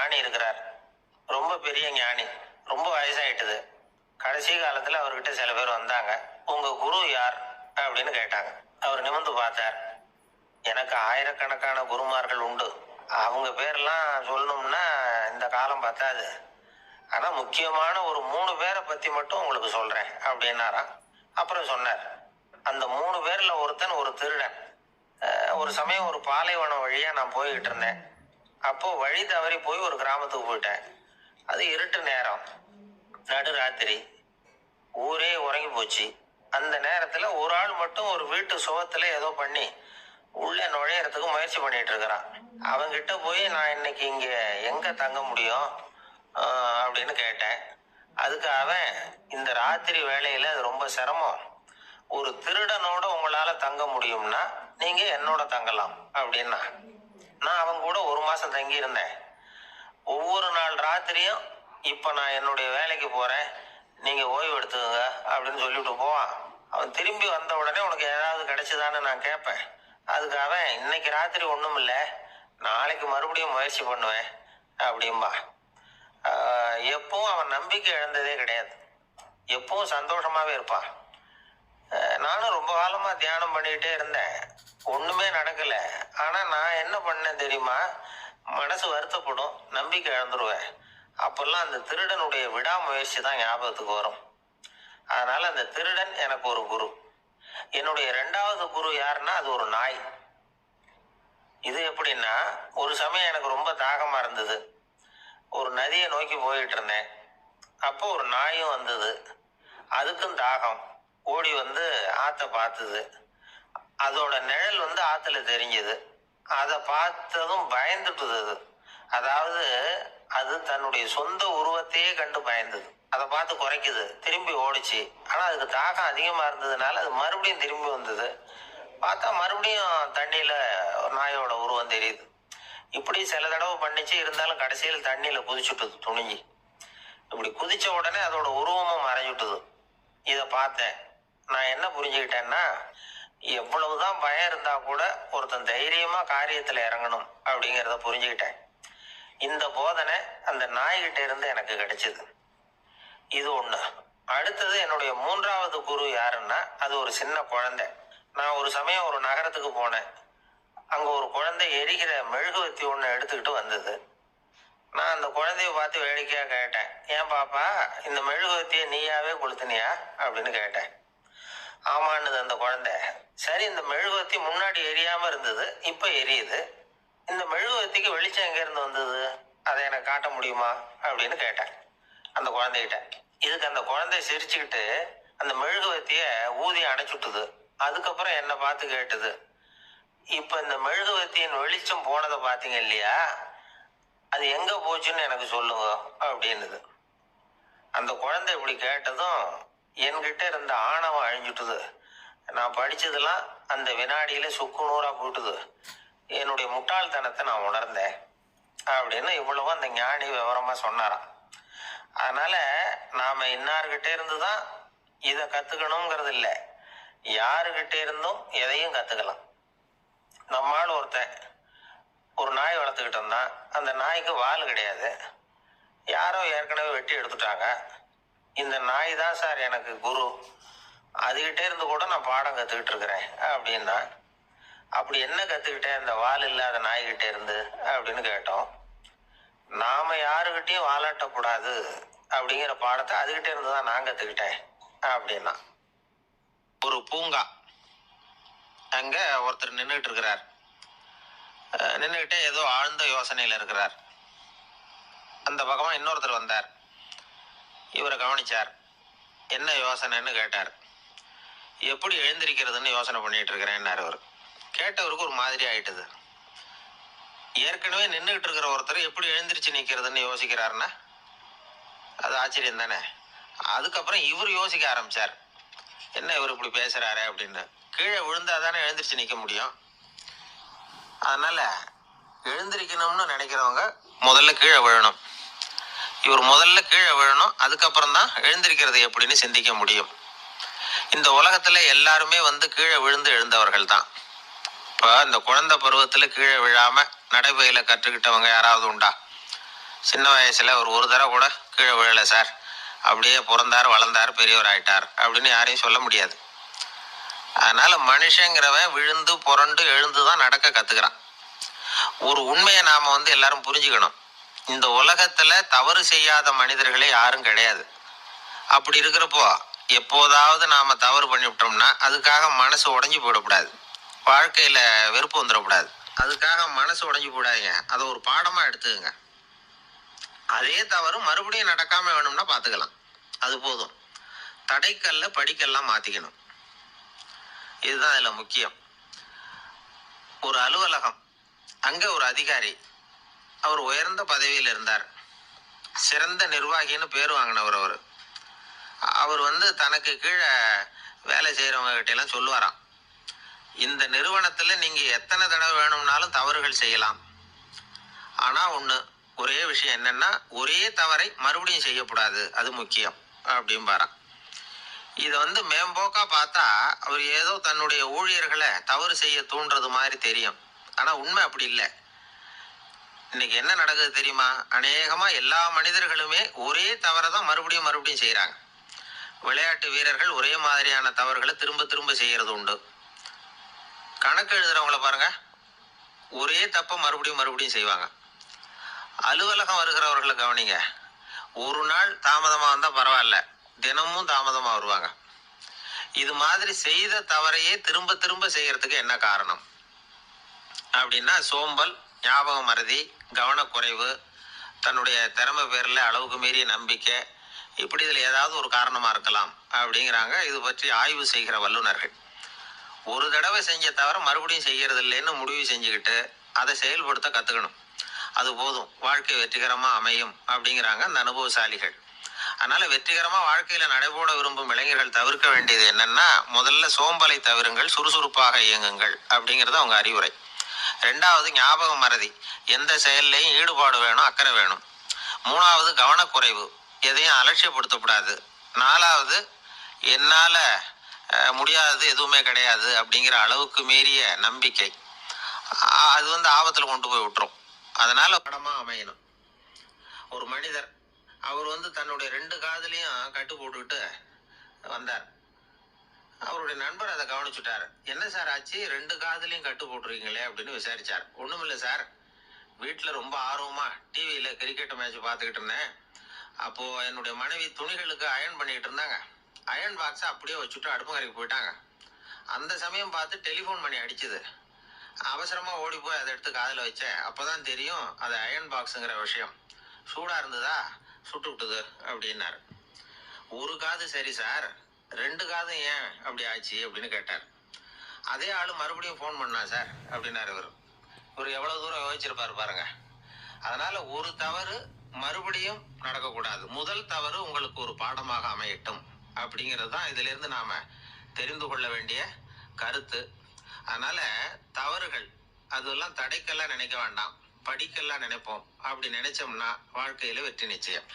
ஞானி இருக்கிறார். ரொம்ப பெரிய ஞானி. ரொம்ப வயசாயிட்டுது. கடைசி காலத்துல அவர்கிட்ட சில பேர் வந்தாங்க. உங்க குரு யார்? அப்படின்னு கேட்டாங்க. அவர் நிமிர்ந்து பார்த்தார். எனக்கு ஆயிரக்கணக்கான குருமார்கள் உண்டு. அவங்க பேர்லாம் சொல்லணும்னா இந்த காலம் பத்தாது. ஆனா முக்கியமான ஒரு மூணு பேரை பத்தி மட்டும் உங்களுக்கு சொல்றேன் அப்படின்னாராம். அப்புறம் சொன்னார். அந்த மூணு பேர்ல ஒருத்தன் ஒரு திருடன். ஒரு சமயம் ஒரு பாலைவனம் வழியா நான் போய்கிட்டு இருந்தேன். அப்போ வழி தவறி போய் ஒரு கிராமத்துக்கு போயிட்டேன். அது இருட்டு நேரம். நடு ராத்திரி. ஊரே உறங்கி போச்சு. அந்த நேரத்துல ஒரு ஆள் மட்டும் ஒரு வீட்டு சுகத்துல ஏதோ பண்ணி உள்ள நுழையறதுக்கு முயற்சி பண்ணிட்டு இருக்கிறான். அவங்கிட்ட போய் நான் இன்னைக்கு இங்க எங்க தங்க முடியும் அப்படின்னு கேட்டேன். அதுக்கு அவன் இந்த ராத்திரி வேலையில அது ரொம்ப சிரமம். ஒரு திருடனோட உங்களால தங்க முடியும்னா நீங்க என்னோட தங்கலாம் அப்படின்னா. நான் அவன் கூட ஒரு மாதம் தங்கியிருந்தேன். ஒவ்வொரு நாள் ராத்திரியும் இப்போ நான் என்னுடைய வேலைக்கு போகிறேன் நீங்கள் ஓய்வு எடுத்துக்கோங்க அப்படின்னு சொல்லிவிட்டு போவான். அவன் திரும்பி வந்த உடனே உனக்கு ஏதாவது கிடைச்சதான்னு நான் கேட்பேன். அதுக்காக இன்னைக்கு ராத்திரி ஒன்றும் இல்லை. நாளைக்கு மறுபடியும் முயற்சி பண்ணுவேன். அப்படிம்பா. எப்பவும் அவன் நம்பிக்கை இழந்ததே கிடையாது. எப்பவும் சந்தோஷமாகவே இருப்பான். நானும் ரொம்ப காலமாக தியானம் பண்ணிக்கிட்டே இருந்தேன். ஒண்ணுமே நடக்கல. ஆனா நான் என்ன பண்ணேன் தெரியுமா? மனசு வருத்தப்படும். நம்பிக்கை இழந்துருவேன். அப்பெல்லாம் அந்த திருடனுடைய விடாமுயற்சி தான் ஞாபகத்துக்கு வரும். அதனால அந்த திருடன் எனக்கு ஒரு குரு. என்னுடைய ரெண்டாவது குரு யாருன்னா அது ஒரு நாய். இது எப்படின்னா ஒரு சமயம் எனக்கு ரொம்ப தாகமா இருந்தது. ஒரு நதியை நோக்கி போயிட்டு இருந்தேன். அப்போ ஒரு நாயும் வந்தது. அதுக்கும் தாகம். ஓடி வந்து ஆத்த பார்த்தது. அதோட நிழல் வந்து ஆற்றுல தெரிஞ்சது. அதை பார்த்ததும் பயந்துட்டுது அது. அதாவது அது தன்னுடைய சொந்த உருவத்தையே கண்டு பயந்தது. அதை பார்த்து குறைக்குது. திரும்பி ஓடிச்சு. ஆனால் அதுக்கு தாகம் அதிகமாக இருந்ததுனால அது மறுபடியும் திரும்பி வந்தது. பார்த்தா மறுபடியும் தண்ணியில் நாயோட உருவம் தெரியுது. இப்படி சில தடவை பண்ணிச்சு. இருந்தாலும் கடைசியில் தண்ணியில் குதிச்சுட்டுது துணிஞ்சு. இப்படி குதித்த உடனே அதோட உருவமும் மறைஞ்சுட்டுது. இதை பார்த்தேன். நான் என்ன புரிஞ்சுக்கிட்டேன்னா எவ்வளவுதான் பயம் இருந்தா கூட ஒருத்தன் தைரியமா காரியத்துல இறங்கணும் அப்படிங்கிறத புரிஞ்சுக்கிட்டேன். இந்த போதனை அந்த நாய்கிட்ட இருந்து எனக்கு கிடைச்சது. இது ஒண்ணு. அடுத்தது என்னுடைய மூன்றாவது குரு யாருன்னா அது ஒரு சின்ன குழந்தை. நான் ஒரு சமயம் ஒரு நகரத்துக்கு போனேன். அங்க ஒரு குழந்தை எரிகிற மெழுகுவத்தி ஒண்ணு எடுத்துக்கிட்டு வந்தது. நான் அந்த குழந்தைய பார்த்து வேடிக்கையா கேட்டேன். ஏன் பாப்பா இந்த மெழுகுவத்தியை நீயாவே கொளுத்துனியா? அப்படின்னு கேட்டேன். ஆமான்னுது அந்த குழந்தை. சரி இந்த மெழுகுவத்தி முன்னாடி எரியாம இருந்தது இப்ப எரியுது. இந்த மெழுகுவத்திக்கு வெளிச்சம் எங்க இருந்து வந்தது? அதை எனக்கு காட்ட முடியுமா? அப்படின்னு கேட்டேன் அந்த குழந்தைகிட்ட. இதுக்கு அந்த குழந்தை சிரிச்சுக்கிட்டு அந்த மெழுகுவத்திய ஊதி அணைச்சுட்டுது. அதுக்கப்புறம் என்னை பார்த்து கேட்டுது இப்ப இந்த மெழுகுவத்தியின் வெளிச்சம் போனதை பார்த்தீங்க இல்லையா? அது எங்க போச்சுன்னு எனக்கு சொல்லுங்க அப்படின்னுது. அந்த குழந்தை இப்படி கேட்டதும் என்கிட்ட இருந்த ஆணவம் அழிஞ்சுட்டுது. நான் படித்ததெல்லாம் அந்த வினாடியில் சுக்கு நூறாக போட்டுது என்னுடைய முட்டாள்தனத்தை நான் உணர்ந்தேன். அப்படின்னு இவ்வளவும் அந்த ஞானி விவரமாக சொன்னாராம். அதனால் நாம் இன்னார்கிட்ட இருந்து தான் இதை கற்றுக்கணுங்கிறது இல்லை யாருக்கிட்டே இருந்தும் எதையும் கற்றுக்கலாம் நம்மால் ஒருத்தன் ஒரு நாய் வளர்த்துக்கிட்டு இருந்தான். அந்த நாய்க்கு வால் கிடையாது. யாரோ ஏற்கனவே வெட்டி எடுத்துட்டாங்க. இந்த நாய் தான் சார் எனக்கு குரு. அதுகிட்டே இருந்து கூட நான் பாடம் கற்றுக்கிட்டு இருக்கிறேன். அப்படின்னா அப்படி என்ன கற்றுக்கிட்டேன் இந்த வால் இல்லாத நாய்கிட்டே இருந்து அப்படின்னு கேட்டோம். நாம் யாருக்கிட்டேயும் வாலாட்டக்கூடாது அப்படிங்கிற பாடத்தை அதுகிட்டே இருந்து தான் நான் கற்றுக்கிட்டேன் அப்படின்னா. ஒரு பூங்கா. அங்கே ஒருத்தர் நின்றுட்டு இருக்கிறார். நின்றுக்கிட்டே ஏதோ ஆழ்ந்த யோசனையில் இருக்கிறார். அந்த பக்கமாக இன்னொருத்தர் வந்தார். இவரை கவனிச்சார். என்ன யோசனைன்னு கேட்டார். எப்படி எழுந்திருக்கிறதுன்னு யோசனை பண்ணிகிட்டு இருக்கிறேன்னார் அவர். கேட்டவருக்கு ஒரு மாதிரி ஆயிட்டுது. ஏற்கனவே நின்றுக்கிட்டு இருக்கிற ஒருத்தர் எப்படி எழுந்திரிச்சு நிற்கிறதுன்னு யோசிக்கிறாருன்னா அது ஆச்சரியம் தானே. அதுக்கப்புறம் இவர் யோசிக்க ஆரம்பிச்சார். என்ன இவர் இப்படி பேசுகிறாரு அப்படின்னு. கீழே விழுந்தா தானே எழுந்திரிச்சு நிற்க முடியும். அதனால் எழுந்திருக்கணும்னு நினைக்கிறவங்க முதல்ல கீழே விழணும். இவர் முதல்ல கீழே விழணும் அதுக்கப்புறம் தான் எழுந்திருக்கிறது எப்படின்னு சிந்திக்க முடியும். இந்த உலகத்தில் எல்லாருமே வந்து கீழே விழுந்து எழுந்தவர்கள் தான் இப்போ இந்த குழந்தை பருவத்தில் கீழே விழாமல் நடைபயில கற்றுக்கிட்டவங்க யாராவது உண்டா? சின்ன வயசில் ஒரு ஒரு தடவை கூட கீழே விழலை சார். அப்படியே பிறந்தார் வளர்ந்தார் பெரியவர் ஆயிட்டார் அப்படின்னு யாரையும் சொல்ல முடியாது. அதனால் மனுஷங்கிறவன் விழுந்து புரண்டு எழுந்து தான் நடக்க கற்றுக்கிறான் ஒரு உண்மையை நாம் வந்து எல்லாரும் புரிஞ்சுக்கணும். இந்த உலகத்துல தவறு செய்யாத மனிதர்களே யாரும் கிடையாது. அப்படி இருக்கிறப்போ எப்போதாவது நாம தவறு பண்ணிவிட்டோம்னா அதுக்காக மனசு உடஞ்சி போயிடக்கூடாது. வாழ்க்கையில வெறுப்பு வந்துடக்கூடாது. அதுக்காக மனசு உடஞ்சி போடாதீங்க அதை ஒரு பாடமா எடுத்துக்கங்க. அதே தவறு மறுபடியும் நடக்காம வேணும்னா பார்த்துக்கலாம். அது போதும். தடைக்கல்ல படிக்கல்லாம் மாத்திக்கணும். இதுதான் இதுல முக்கியம். ஒரு அலுவலகம். அங்க ஒரு அதிகாரி அவர் உயர்ந்த பதவியில் இருந்தார். சிறந்த நிர்வாகின்னு பேர் வாங்கினவர் அவர். அவர் வந்து தனக்கு கீழே வேலை செய்கிறவங்க கிட்ட சொல்லுவாராம். இந்த நிறுவனத்தில் நீங்கள் எத்தனை தடவை வேணும்னாலும் தவறுகள் செய்யலாம். ஆனால் ஒன்று ஒரே விஷயம் என்னென்னா ஒரே தவறை மறுபடியும் செய்யக்கூடாது. அது முக்கியம் அப்படிம்பாராம். இதை வந்து மேம்போக்காக பார்த்தா அவர் ஏதோ தன்னுடைய ஊழியர்களை தவறு செய்ய தூண்டுறது மாதிரி தெரியும். ஆனால் உண்மை அப்படி இல்லை. இன்னைக்கு என்ன நடக்குது தெரியுமா? அநேகமா எல்லா மனிதர்களுமே ஒரே தவறை தான் மறுபடியும் மறுபடியும் செய்கிறாங்க விளையாட்டு வீரர்கள் ஒரே மாதிரியான தவறுகளை திரும்ப திரும்ப செய்யறது உண்டு. கணக்கு எழுதுறவங்கள பாருங்க ஒரே தப்பை மறுபடியும் மறுபடியும் செய்வாங்க. அலுவலகம் வருகிறவர்களை கவனிங்க ஒரு நாள் தாமதமாக வந்தால் பரவாயில்ல தினமும் தாமதமாக வருவாங்க. இது மாதிரி செய்த தவறையே திரும்ப திரும்ப செய்யறதுக்கு என்ன காரணம்? அப்படின்னா சோம்பல் ஞாபக மறதி கவனக்குறைவு தன்னுடைய திறமை பேரில் அளவுக்கு மீறிய நம்பிக்கை இப்படி இதில் ஏதாவது ஒரு காரணமாக இருக்கலாம் அப்படிங்கிறாங்க. இது பற்றி ஆய்வு செய்கிற வல்லுநர்கள். ஒரு தடவை செஞ்ச தவிர மறுபடியும் செய்கிறது இல்லைன்னு முடிவு செஞ்சுக்கிட்டு அதை செயல்படுத்த கற்றுக்கணும் அது போதும். வாழ்க்கை வெற்றிகரமாக அமையும் அப்படிங்கிறாங்க அந்த அனுபவசாலிகள். அதனால் வெற்றிகரமாக வாழ்க்கையில் நடைபோட விரும்பும் இளைஞர்கள் தவிர்க்க வேண்டியது என்னென்னா முதல்ல சோம்பலை தவிருங்கள் சுறுசுறுப்பாக இயங்குங்கள் அப்படிங்கிறது அவங்க அறிவுரை. ரெண்டாவது ஞாபக மறதி. எந்த செயல்லையும் ஈடுபாடு வேணும் அக்கறை வேணும். மூணாவது கவனக்குறைவு. எதையும் அலட்சியப்படுத்தக்கூடாது. நாலாவது என்னால் முடியாதது எதுவுமே கிடையாது அப்படிங்கிற அளவுக்கு மீறிய நம்பிக்கை. அது வந்து ஆபத்தில் கொண்டு போய் விட்டுரும். அதனால படமா அமையணும். ஒரு மனிதர் அவர் வந்து தன்னுடைய ரெண்டு காதலையும் கட்டு போட்டுக்கிட்டு வந்தார். அவருடைய நண்பர் அதை கவனிச்சுட்டார். என்ன சார் ஆச்சு? ரெண்டு காதுலையும் கட்டு போட்டுருக்கீங்களே அப்படின்னு விசாரிச்சார். ஒண்ணுமில்ல சார். வீட்டில் ரொம்ப ஆர்வமாக டிவியில் கிரிக்கெட் மேட்ச் பார்த்துக்கிட்டு இருந்தேன். அப்போது என்னுடைய மனைவி துணிகளுக்கு அயர்ன் பண்ணிக்கிட்டு இருந்தாங்க. அயர்ன் பாக்ஸை அப்படியே வச்சுட்டு அடுப்பங்கரைக்கு போயிட்டாங்க. அந்த சமயம் பார்த்து டெலிஃபோன் பண்ணி அடிச்சுது. அவசரமாக ஓடி போய் அதை எடுத்து காதில் வச்சேன். அப்பதான் தெரியும் அது அயர்ன் பாக்ஸுங்கிற விஷயம். சூடாக இருந்ததா? சுட்டு விட்டுது அப்படின்னாரு. ஒரு காது சரி சார். ரெண்டு காதும் ஏன் அப்படி ஆச்சு அப்படின்னு கேட்டார். அதே ஆள் மறுபடியும் ஃபோன் பண்ணா சார் அப்படின்னாரு இவர். இவர் எவ்வளோ தூரம் யோசிச்சிருப்பாரு பாருங்க. அதனால ஒரு தவறு மறுபடியும் நடக்கக்கூடாது. முதல் தவறு உங்களுக்கு ஒரு பாடமாக அமையட்டும் அப்படிங்கிறது தான் இதிலிருந்து நாம் நாம தெரிந்து கொள்ள வேண்டிய கருத்து. அதனால தவறுகள் அதெல்லாம் தடைக்கெல்லாம் நினைக்க வேண்டாம். படிக்கெல்லாம் நினைப்போம். அப்படி நினைச்சோம்னா வாழ்க்கையில வெற்றி நிச்சயம்.